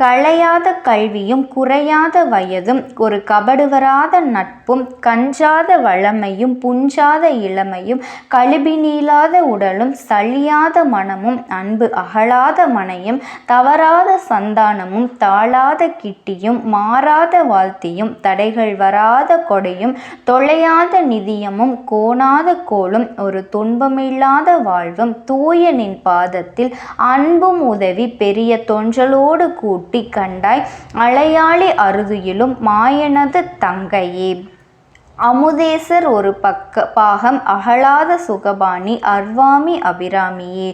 களையாத கல்வியும் குறையாத வயதும் ஒரு கபடுவராத நட்பும் கஞ்சாத வளமையும் புஞ்சாத இளமையும் கழுபிநீளாத உடலும் சளியாத மனமும் அன்பு அகலாத மனையும் தவறாத சந்தானமும் தாழாத கிட்டியும் மாறாத வாழ்த்தியும் தடைகள் வராத கொடையும் தொலையாத நிதியமும் கோணாத கோலும் ஒரு துன்பமில்லாத வாழ்வும் தூயனின் பாதத்தில் அன்பும் உதவி பெரிய தொன்றலோடு கூட்டு கண்டாய் அலையாளி அறுதியிலும் மாயனது தங்கையே. அமுதேசர் ஒரு பக்க பாகம் அகலாத சுகபாணி அர்வாமி அபிராமியே.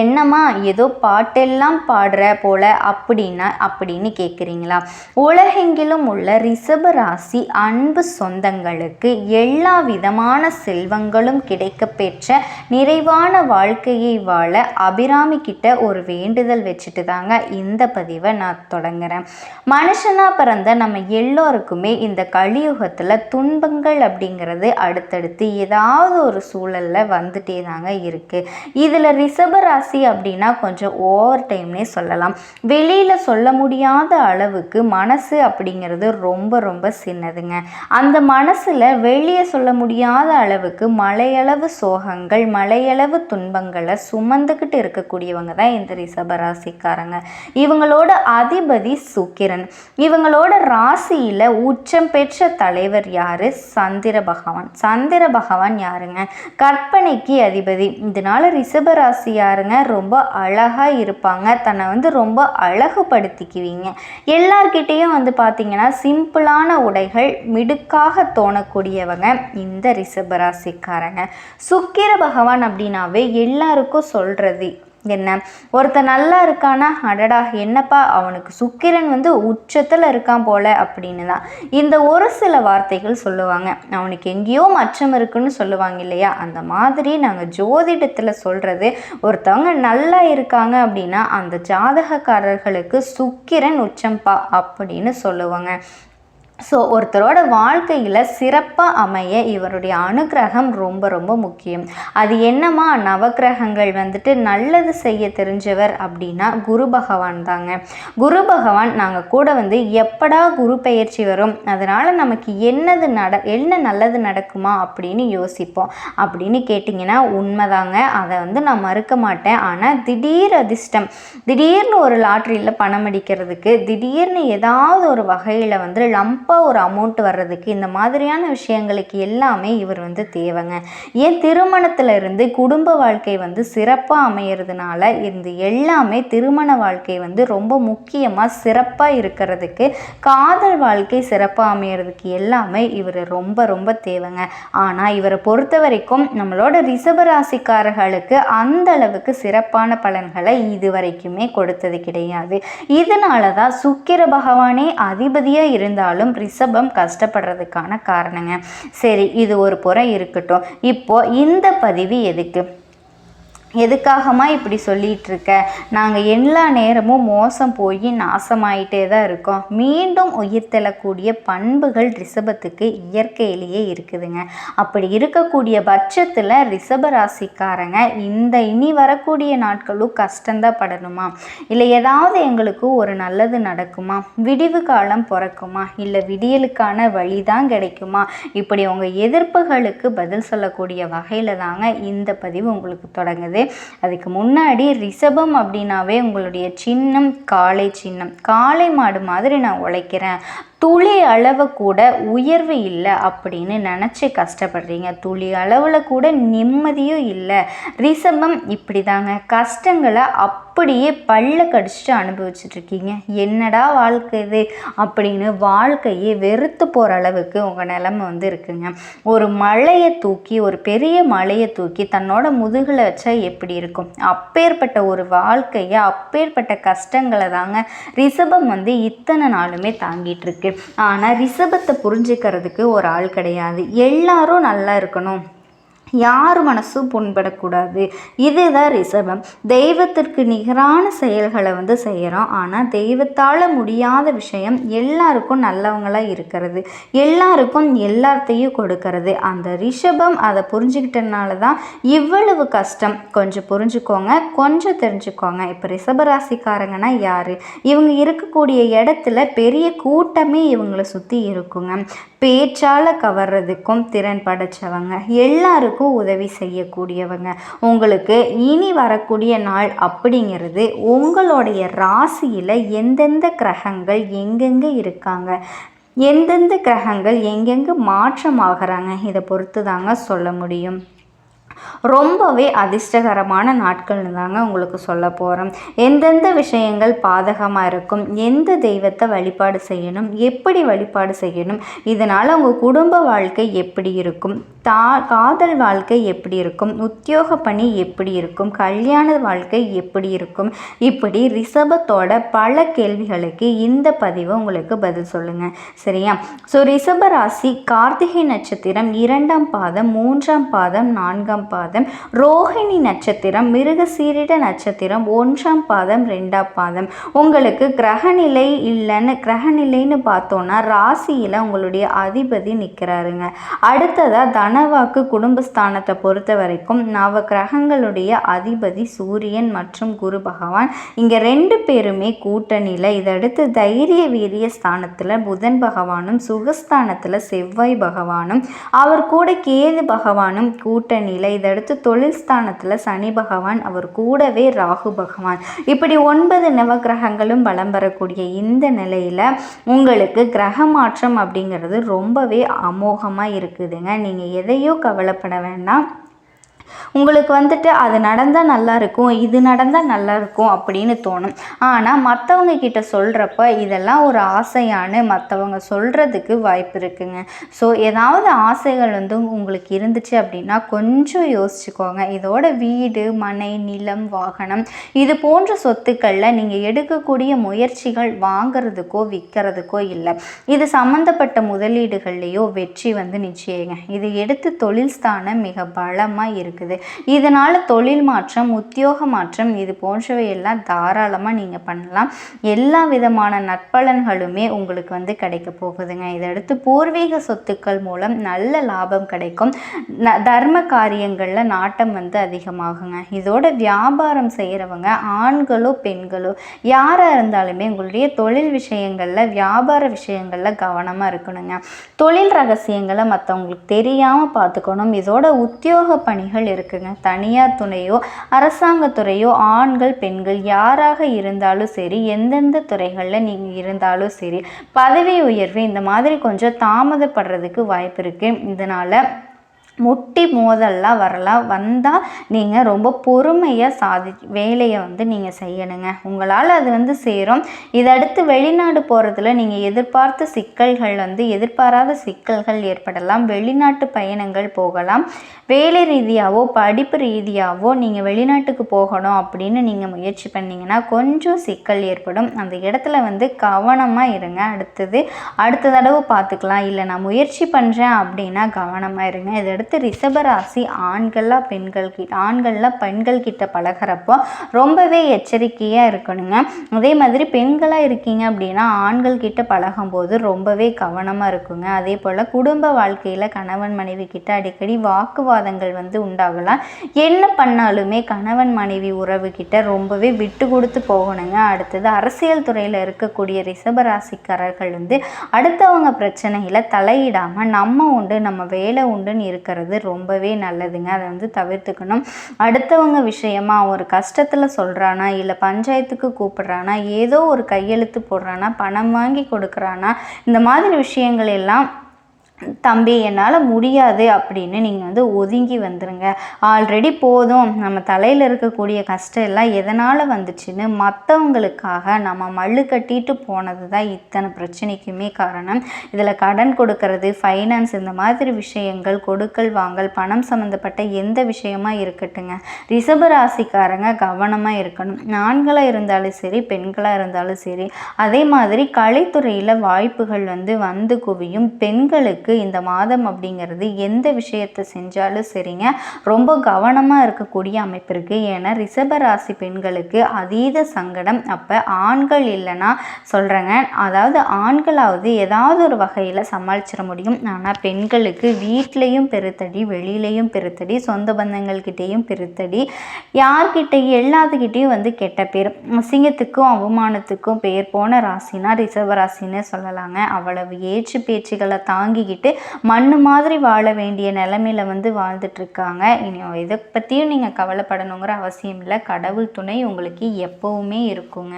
என்னம்மா ஏதோ பாட்டெல்லாம் பாடுற போல அப்படின்னா அப்படின்னு கேட்குறீங்களா உலகெங்கிலும் உள்ள ரிஷப ராசி அன்பு சொந்தங்களுக்கு எல்லா விதமான செல்வங்களும் கிடைக்க பெற்ற நிறைவான வாழ்க்கையை வாழ அபிராமி கிட்ட ஒரு வேண்டுதல் வச்சுட்டு தாங்க இந்த பதிவை நான் தொடங்குறேன். மனுஷனாக பிறந்த நம்ம எல்லோருக்குமே இந்த கலியுகத்தில் துன்பங்கள் துன்பங்கள் அப்படிங்கிறது அடுத்தடுத்து ஏதாவது ஒரு சூழலில் வந்துட்டே தாங்க இருக்குது இதில் ரிஷபராசி அப்படின்னா கொஞ்சம் ஓவர் டைம்னே சொல்லலாம். வெளியில் சொல்ல முடியாத அளவுக்கு மனசு அப்படிங்கிறது ரொம்ப ரொம்ப சின்னதுங்க. அந்த மனசில் வெளியே சொல்ல முடியாத அளவுக்கு மலையளவு சோகங்கள் மலையளவு துன்பங்களை சுமந்துக்கிட்டு இருக்கக்கூடியவங்க தான் இந்த ரிஷபராசிக்காரங்க இவங்களோட அதிபதி சுக்கிரன். இவங்களோட ராசியில் உச்சம் பெற்ற தலைவர் யார்? சந்திர பகவான். சந்திர பகவான் யாருங்க? கற்பனைக்கு அதிபதி. இதனால ரிஷபராசி யாருங்க? ரொம்ப அழகாக இருப்பாங்க. தன்னை வந்து ரொம்ப அழகுபடுத்திக்குவீங்க. எல்லார்கிட்டேயும் வந்து பார்த்திங்கன்னா சிம்பிளான உடைகள் மிடுக்காக தோணக்கூடியவங்க இந்த ரிஷபராசிக்காரங்க. சுக்கிர பகவான் அப்படின்னாவே எல்லாருக்கும் சொல்கிறது என்ன? ஒருத்தன் நல்லா இருக்கானா? அடடா என்னப்பா அவனுக்கு சுக்கிரன் வந்து உச்சத்தில் இருக்கான் போல அப்படின்னு தான் இந்த ஒரு சில வார்த்தைகள் சொல்லுவாங்க. அவனுக்கு எங்கேயோ மச்சம் இருக்குன்னு சொல்லுவாங்க இல்லையா? அந்த மாதிரி நாங்கள் ஜோதிடத்தில் சொல்கிறது ஒருத்தவங்க நல்லா இருக்காங்க அப்படின்னா அந்த ஜாதகக்காரர்களுக்கு சுக்கிரன் உச்சம்பா அப்படின்னு சொல்லுவாங்க. ஸோ ஒருத்தரோட வாழ்க்கையில் சிறப்பாக அமைய இவருடைய அனுகிரகம் ரொம்ப ரொம்ப முக்கியம். அது என்னமா நவகிரகங்கள் வந்துட்டு நல்லது செய்ய தெரிஞ்சவர் அப்படின்னா குரு பகவான் தாங்க. குரு பகவான் நாங்கள் கூட வந்து எப்படா குரு பயிற்சி வரும் அதனால் நமக்கு என்னது நட என்ன நல்லது நடக்குமா அப்படின்னு யோசிப்போம். அப்படின்னு கேட்டிங்கன்னா உண்மைதாங்க. அதை வந்து நான் மறுக்க மாட்டேன். ஆனால் திடீர் அதிர்ஷ்டம் திடீர்னு ஒரு லாட்ரியில் பணம் அடிக்கிறதுக்கு திடீர்னு ஏதாவது ஒரு வகையில் வந்து லம்ப கண்டிப்பாக ஒரு அமௌண்ட் வர்றதுக்கு இந்த மாதிரியான விஷயங்களுக்கு எல்லாமே இவர் வந்து தேவைங்க. ஏன் திருமணத்தில் இருந்து குடும்ப வாழ்க்கை வந்து சிறப்பாக அமையிறதுனால இந்த எல்லாமே திருமண வாழ்க்கை வந்து ரொம்ப முக்கியமாக சிறப்பாக இருக்கிறதுக்கு காதல் வாழ்க்கை சிறப்பாக அமையிறதுக்கு எல்லாமே இவர் ரொம்ப ரொம்ப தேவைங்க. ஆனால் இவரை பொறுத்த வரைக்கும் நம்மளோட ரிசபராசிக்காரர்களுக்கு அந்த அளவுக்கு சிறப்பான பலன்களை இது வரைக்குமே கொடுத்தது கிடையாது. இதனால தான் சுக்கிர பகவானே அதிபதியாக இருந்தாலும் ரிஷபம் கஷ்டப்படுறதுக்கான காரணங்க. சரி இது ஒரு புறம் இருக்கட்டும். இப்போ இந்த பதிவு எதுக்கு? எதுக்காகமா இப்படி சொல்லிகிட்ருக்க? நாங்கள் எல்லா நேரமும் மோசம் போய் நாசமாயிட்டே தான் இருக்கோம். மீண்டும் உயிர் தெள்ளக்கூடிய பண்புகள் ரிஷபத்துக்கு இயற்கையிலேயே இருக்குதுங்க. அப்படி இருக்கக்கூடிய பட்சத்தில் ரிஷப ராசிக்காரங்க இந்த இனி வரக்கூடிய நாட்களும் கஷ்டந்தான் படணுமா? இல்லை ஏதாவது எங்களுக்கு ஒரு நல்லது நடக்குமா? விடிவு காலம் பிறக்குமா? இல்லை விடியலுக்கான வழி தான் கிடைக்குமா? இப்படி உங்கள் எதிர்ப்புகளுக்கு பதில் சொல்லக்கூடிய வகையில் தாங்க இந்த பதிவு உங்களுக்கு தொடங்குது. அதுக்கு முன்னாடி ரிஷபம் அப்படின்னாவே உங்களுடைய சின்னம் காளை சின்னம். காளை மாடு மாதிரி நான் உழைக்கிறேன். துளி அளவு கூட உயர்வு இல்லை அப்படின்னு நினச்சி கஷ்டப்படுறீங்க. துளி அளவில் கூட நிம்மதியும் இல்லை. ரிசபம் இப்படி தாங்க கஷ்டங்களை அப்படியே பல்ல கடிச்சிட்டு அனுபவிச்சுட்ருக்கீங்க. என்னடா வாழ்க்கை இது? அப்படின்னு வாழ்க்கையே வெறுத்து போகிற அளவுக்கு உங்கள் நிலமை வந்து இருக்குங்க. ஒரு மலையை தூக்கி ஒரு பெரிய மலையை தூக்கி தன்னோட முதுகில் வச்சா எப்படி இருக்கும்? அப்பேற்பட்ட ஒரு வாழ்க்கையை அப்பேற்பட்ட கஷ்டங்களை தாங்க ரிசபம் வந்து இத்தனை நாளுமே தாங்கிட்டு இருக்கு ஆனால் ரிஷபத்தை புரிஞ்சுக்கிறதுக்கு ஒரு ஆள் கிடையாது. எல்லாரும் நல்லா இருக்கணும். யார் மனசும் புண்படக்கூடாது? இதுதான் ரிஷபம். தெய்வத்திற்கு நிகரான செயல்களை வந்து செய்கிறோம் ஆனால் தெய்வத்தால் முடியாத விஷயம் எல்லாருக்கும் நல்லவங்களாக இருக்கிறது. எல்லாருக்கும் எல்லாத்தையும் கொடுக்கறது. அந்த ரிஷபம் அதை புரிஞ்சுக்கிட்டனால தான் இவ்வளவு கஷ்டம். கொஞ்சம் புரிஞ்சுக்கோங்க. கொஞ்சம் தெரிஞ்சுக்கோங்க. இப்போ ரிஷபராசிக்காரங்கன்னா யார்? இவங்க இருக்கக்கூடிய இடத்துல பெரிய கூட்டமே இவங்களை சுற்றி இருக்குங்க. பேச்சால் கவர்றதுக்கும் திறன் படைச்சவங்க. எல்லாருக்கும் உதவி செய்யக்கூடியவங்க. உங்களுக்கு இனி வரக்கூடிய நாள் அப்படிங்கிறது உங்களுடைய ராசியில் எந்தெந்த கிரகங்கள் எங்கெங்கே இருக்காங்க? எந்தெந்த கிரகங்கள் எங்கெங்கே மாற்றமாகறாங்க? இதை பொறுத்து தாங்க சொல்ல முடியும். ரொம்பவே அதிர்ஷ்டகரமான நாட்கள்னு தாங்க உங்களுக்கு சொல்ல போகிறோம் எந்தெந்த விஷயங்கள் பாதகமாக இருக்கும்? எந்த தெய்வத்தை வழிபாடு செய்யணும்? எப்படி வழிபாடு செய்யணும்? இதனால் உங்கள் குடும்ப வாழ்க்கை எப்படி இருக்கும்? தா காதல் வாழ்க்கை எப்படி இருக்கும்? உத்தியோக பணி எப்படி இருக்கும்? கல்யாண வாழ்க்கை எப்படி இருக்கும்? இப்படி ரிஷபத்தோட பல கேள்விகளுக்கு இந்த பதிவை உங்களுக்கு பதில் சொல்லுங்கள் சரியா? ஸோ ரிஷப ராசி கார்த்திகை நட்சத்திரம் இரண்டாம் பாதம் மூன்றாம் பாதம் நான்காம் பாதம் ரோஹிணி நட்சத்திரம் மிருக சீரிட நட்சத்திரம் ஒன்றாம் பாதம் ரெண்டாம் பாதம். உங்களுக்கு கிரகநிலை இல்லைன்னு கிரகநிலைன்னு பார்த்தோன்னா ராசியில் உங்களுடைய அதிபதி நிற்கிறாருங்க அடுத்ததாக தனவாக்கு குடும்பஸ்தானத்தை பொறுத்த வரைக்கும் நவ கிரகங்களுடைய அதிபதி சூரியன் மற்றும் குரு பகவான். இங்கே ரெண்டு பேருமே கூட்டணியில் இதடுத்து தைரிய வீரிய ஸ்தானத்தில் புதன் பகவானும் சுகஸ்தானத்தில் செவ்வாய் பகவானும். அவர் கூட கேது பகவானும் கூட்டணியில் இதையடுத்து தொழில் ஸ்தானத்தில் சனி பகவான் அவர் கூடவே ராகு பகவான். இப்படி ஒன்பது நவகிரகங்களும் பலம் பெறக்கூடிய இந்த நிலையில் உங்களுக்கு கிரக மாற்றம் அப்படிங்கிறது ரொம்பவே அமோகமாக இருக்குதுங்க. நீங்கள் எதையோ கவலைப்பட வேண்டாம். உங்களுக்கு வந்துட்டு அது நடந்தால் நல்லா இருக்கும் இது நடந்தால் நல்லா இருக்கும் அப்படின்னு தோணும். ஆனால் மற்றவங்க கிட்ட சொல்கிறப்ப இதெல்லாம் ஒரு ஆசையானு மற்றவங்க சொல்கிறதுக்கு வாய்ப்பு இருக்குங்க. ஸோ ஏதாவது ஆசைகள் வந்து உங்களுக்கு இருந்துச்சு அப்படின்னா கொஞ்சம் யோசிச்சுக்கோங்க. இதோட வீடு மனை நிலம் வாகனம் இது போன்ற சொத்துக்களில் நீங்கள் எடுக்கக்கூடிய முயற்சிகள் வாங்கிறதுக்கோ விற்கிறதுக்கோ இல்லை. இது சம்மந்தப்பட்ட முதலீடுகள்லேயோ வெற்றி வந்து நிச்சயங்க. இது எடுத்து தொழில் ஸ்தானம் மிக பலமாக இருக்குது இதனால் தொழில் மாற்றம் உத்தியோக மாற்றம் இது போன்றவை எல்லாம் தாராளமாக நீங்கள் பண்ணலாம். எல்லா விதமான நற்பலன்களுமே உங்களுக்கு வந்து கிடைக்க போகுதுங்க. இதை பூர்வீக சொத்துக்கள் மூலம் நல்ல லாபம் கிடைக்கும். ந தர்ம காரியங்களில் நாட்டம் வந்து அதிகமாகுங்க. இதோட வியாபாரம் செய்கிறவங்க ஆண்களோ பெண்களோ யாராக இருந்தாலுமே உங்களுடைய தொழில் விஷயங்களில் வியாபார விஷயங்களில் கவனமாக இருக்கணுங்க. தொழில் ரகசியங்களை மற்றவங்களுக்கு தெரியாமல் பார்த்துக்கணும். இதோட உத்தியோக பணிகள் இருக்குது இருக்குங்க. தனியார் துணையோ அரசாங்கத்துறையோ ஆண்கள் பெண்கள் யாராக இருந்தாலும் சரி எந்தெந்த துறைகளில் நீங்கள் இருந்தாலும் சரி பதவி உயர்வு இந்த மாதிரி கொஞ்சம் தாமதப்படுறதுக்கு வாய்ப்பு இருக்குது இதனால் முட்டி மோதல்லாம் வரலாம் வந்தால் நீங்கள் ரொம்ப பொறுமையாக சாதி வேலையை வந்து நீங்கள் செய்யணுங்க. உங்களால் அது வந்து சேரும். இதடுத்து வெளிநாடு போகிறதுல நீங்கள் எதிர்பார்த்த சிக்கல்கள் வந்து எதிர்பாராத சிக்கல்கள் ஏற்படலாம். வெளிநாட்டு பயணங்கள் போகலாம். வேலை ரீதியாகவோ படிப்பு ரீதியாகவோ நீங்கள் வெளிநாட்டுக்கு போகணும் அப்படின்னு நீங்கள் முயற்சி பண்ணிங்கன்னா கொஞ்சம் சிக்கல் ஏற்படும். அந்த இடத்துல வந்து கவனமாக இருங்க. அடுத்தது அடுத்த தடவை பார்த்துக்கலாம். இல்லை நான் முயற்சி பண்ணுறேன் அப்படின்னா கவனமாக இருங்க. இதை அடுத்து ரிஷபராசி ஆண்களாக பெண்கள் கிட்ட ஆண்கள்லாம் பெண்கள் கிட்ட பழகிறப்போ ரொம்பவே எச்சரிக்கையாக இருக்கணுங்க. அதே மாதிரி பெண்களாக இருக்கீங்க அப்படின்னா ஆண்கள் கிட்ட பழகும்போது ரொம்பவே கவனமாக இருக்குங்க. அதே போல் குடும்ப வாழ்க்கையில் கணவன் மனைவி கிட்ட அடிக்கடி வாக்குவாதங்கள் வந்து உண்டாகலாம். என்ன பண்ணாலுமே கணவன் மனைவி உறவு கிட்ட ரொம்பவே விட்டு கொடுத்து போகணுங்க. அடுத்தது அரசியல் துறையில் இருக்கக்கூடிய ரிஷபராசிக்காரர்கள் வந்து அடுத்தவங்க பிரச்சனையில் தலையிடாமல் நம்ம உண்டு நம்ம வேலை உண்டுன்னு இருக்க இருக்கிறது ரொம்பவே நல்லதுங்க. அதை வந்து தவிர்த்துக்கணும். அடுத்தவங்க விஷயமா ஒரு கஷ்டத்தில் சொல்கிறானா இல்லை பஞ்சாயத்துக்கு கூப்பிட்றானா ஏதோ ஒரு கையெழுத்து போடுறானா பணம் வாங்கி கொடுக்குறானா இந்த மாதிரி விஷயங்கள் எல்லாம் தம்பி என்னால் முடியாது அப்படின்னு நீங்கள் வந்து ஒதுங்கி வந்துடுங்க ஆல்ரெடி போதும். நம்ம தலையில் இருக்கக்கூடிய கஷ்டம் எல்லாம் எதனால் வந்துச்சுன்னு மற்றவங்களுக்காக நம்ம மல்லு கட்டிட்டு போனது தான் இத்தனை பிரச்சனைக்குமே காரணம். இதில் கடன் கொடுக்கறது ஃபைனான்ஸ் இந்த மாதிரி விஷயங்கள் கொடுக்கல் வாங்கல் பணம் சம்மந்தப்பட்ட எந்த விஷயமா இருக்கட்டுங்க. ரிஷபராசிக்காரங்க கவனமாக இருக்கணும். ஆண்களாக இருந்தாலும் சரி பெண்களாக இருந்தாலும் சரி அதே மாதிரி கலைத்துறையில் வாய்ப்புகள் வந்து வந்து குவியும். பெண்களுக்கு பெண்களுக்கு இந்த மாதம் அப்படிங்கிறது எந்த விஷயத்தை செஞ்சாலும் சரிங்க. ரொம்ப கவனமாக இருக்கக்கூடிய அமைப்பு இருக்குது ஏன்னா ரிஷபராசி பெண்களுக்கு அதீத சங்கடம். அப்போ ஆண்கள் இல்லைன்னா சொல்கிறேங்க அதாவது ஆண்களாவது ஏதாவது ஒரு வகையில் சமாளிச்சிட முடியும். ஆனால் பெண்களுக்கு வீட்லேயும் பெருத்தடி வெளியிலையும் பெருத்தடி சொந்த பந்தங்கள்கிட்டேயும் பெருத்தடி யார்கிட்ட எல்லாத்துக்கிட்டேயும் வந்து கெட்ட பேர். அசிங்கத்துக்கும் அவமானத்துக்கும் பேர் போன ராசினா ரிஷபராசின்னு சொல்லலாங்க. அவ்வளவு ஏச்சு பேச்சுகளை தாங்கிக்கிட்டு மண்ணு மாதிரி வாழ வேண்டிய நிலமையில வந்து வாழ்ந்துட்டுருக்காங்க. இனி இதை பற்றியும் நீங்கள் கவலைப்படணுங்கிற அவசியம் இல்லை. கடவுள் துணை உங்களுக்கு எப்போவுமே இருக்குங்க.